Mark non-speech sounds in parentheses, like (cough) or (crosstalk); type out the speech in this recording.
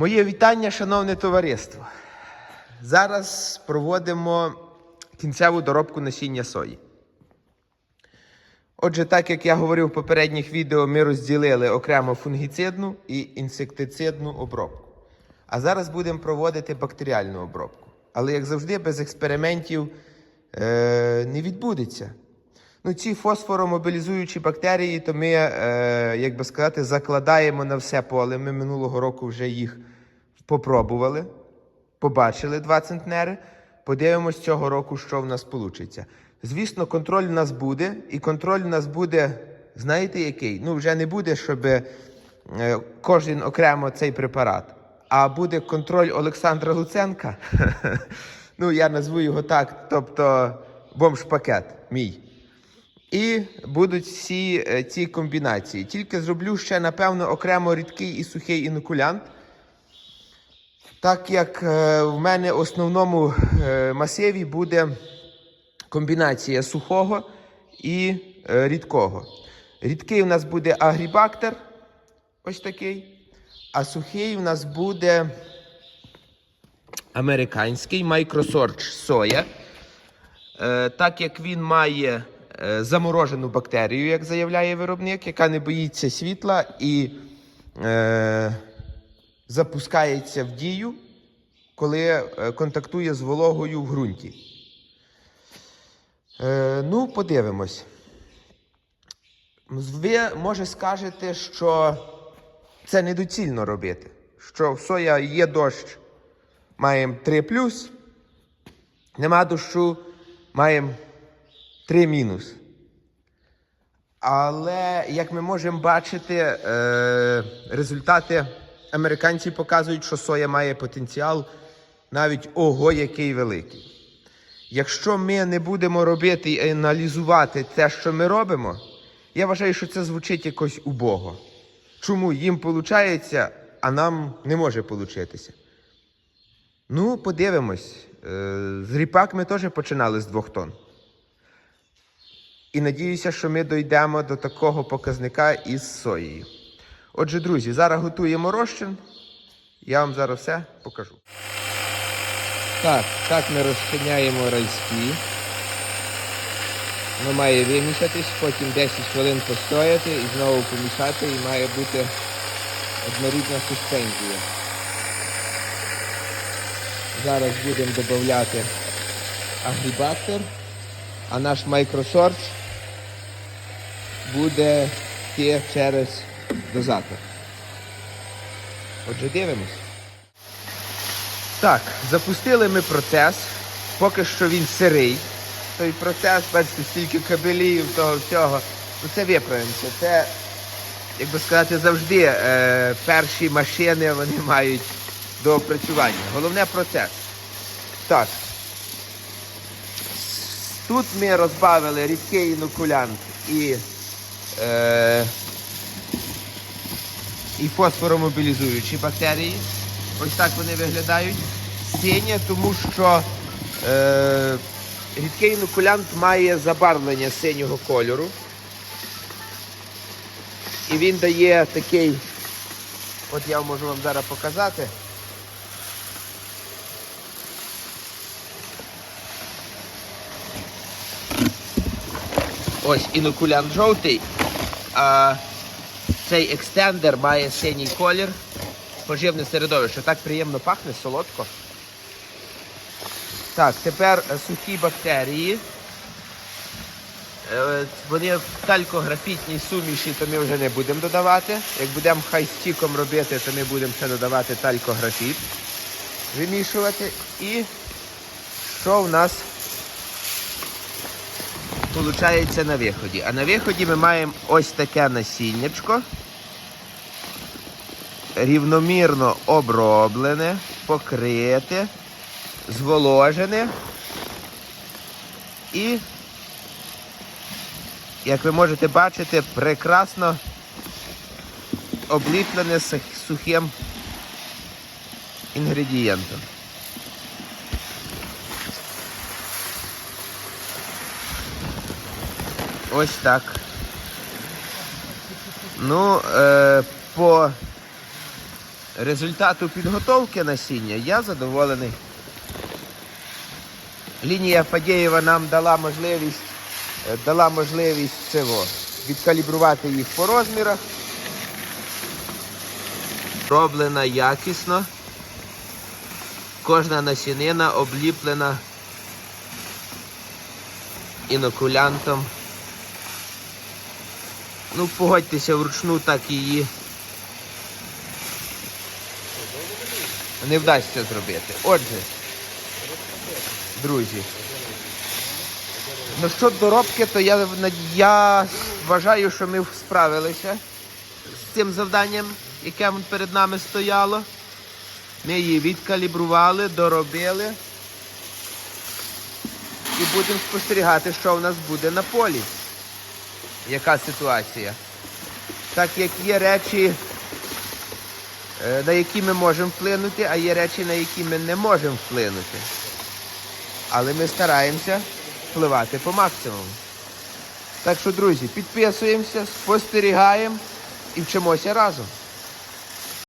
Моє вітання, шановне товариство. Зараз проводимо кінцеву доробку насіння сої. Отже, так як я говорив в попередніх відео, ми розділили окремо фунгіцидну і інсектицидну обробку. А зараз будемо проводити бактеріальну обробку. Але, як завжди, без експериментів е- не відбудеться. Ну, ці фосфоромобілізуючі бактерії, то ми, е, як би сказати, закладаємо на все поле. Ми минулого року вже їх попробували, побачили два центнери. Подивимось цього року, що в нас вийде. Звісно, контроль в нас буде, і контроль в нас буде, знаєте який? Ну, вже не буде, щоб е, кожен окремо цей препарат, а буде контроль Олександра Луценка. (laughs) ну, я назву його так, тобто бомж-пакет мій. І будуть всі е, ці комбінації. Тільки зроблю ще, напевно, окремо рідкий і сухий інокулянт. Так як е, в мене в основному е, масиві буде комбінація сухого і рідкого. Рідкий у нас буде агрібактер, ось такий. А сухий у нас буде американський Microsorge соя. Так як він має заморожену бактерію, як заявляє виробник, яка не боїться світла і е, запускається в дію, коли е, контактує з вологою в ґрунті. Е, ну, подивимось. Ви, може, скажете, що це недоцільно робити. Що в соя є дощ, маємо 3 нема дощу, маємо 3 мінус. Але як ми можемо бачити, е, результати американці показують, що соя має потенціал навіть ого, який великий. Якщо ми не будемо робити і аналізувати те, що ми робимо, я вважаю, що це звучить якось убого. Чому їм виходить, а нам не може получитися? Ну, подивимось. Е, З ріпак ми теж починали з двох тонн. І надіюся, що ми дійдемо до такого показника із соєю. Отже, друзі, зараз готуємо розчин. Я вам зараз все покажу. Так, так ми розчиняємо райські. Воно має вимішатись, потім 10 хвилин постояти і знову помішати, і має бути однорідна суспензія. Зараз будемо додати агрібактор, а наш Microsource буде йти через дозатор. Отже, дивимось. Так, запустили ми процес. Поки що він сирий. Той процес, бачите, стільки кабелів, того всього. Ну це виправимося. Це, як би сказати, завжди е, перші машини вони мають до опрацювання. Головне процес. Так. Тут ми розбавили рідкий інокулянт і, і фосфоромобілізуючі бактерії. Ось так вони виглядають. Синя, тому що е, рідкий інокулянт має забарвлення синього кольору. І він дає такий, от я можу вам зараз показати. Ось інокулянт жовтий, а цей екстендер має синій колір. Поживне середовище. Так приємно пахне, солодко. Так, тепер сухі бактерії. Е, Вони в талькографітній суміші, то ми вже не будемо додавати. Як будемо хайстіком робити, то ми будемо ще додавати талькографіт. Вимішувати. І що в нас виходить на виході? А на виході ми маємо ось таке насіннячко рівномірно оброблене, покрите, зволожене і, як ви можете бачити, прекрасно обліплене сухим інгредієнтом. Ось так. Ну, е, по результату підготовки насіння я задоволений. Лінія Фадєєва нам дала можливість, е, дала можливість цього, відкалібрувати їх по розмірах. Роблена якісно. Кожна насінина обліплена інокулянтом. Ну, погодьтеся, вручну так її не вдасться зробити. Отже, друзі. Ну що доробки, то я, я вважаю, що ми справилися з цим завданням, яке перед нами стояло. Ми її відкалібрували, доробили. І будемо спостерігати, що в нас буде на полі. Яка ситуація. Так як є речі, е, на які ми можемо вплинути, а є речі, на які ми не можемо вплинути. Але ми стараємося впливати по максимуму. Так що, друзі, підписуємося, спостерігаємо і вчимося разом.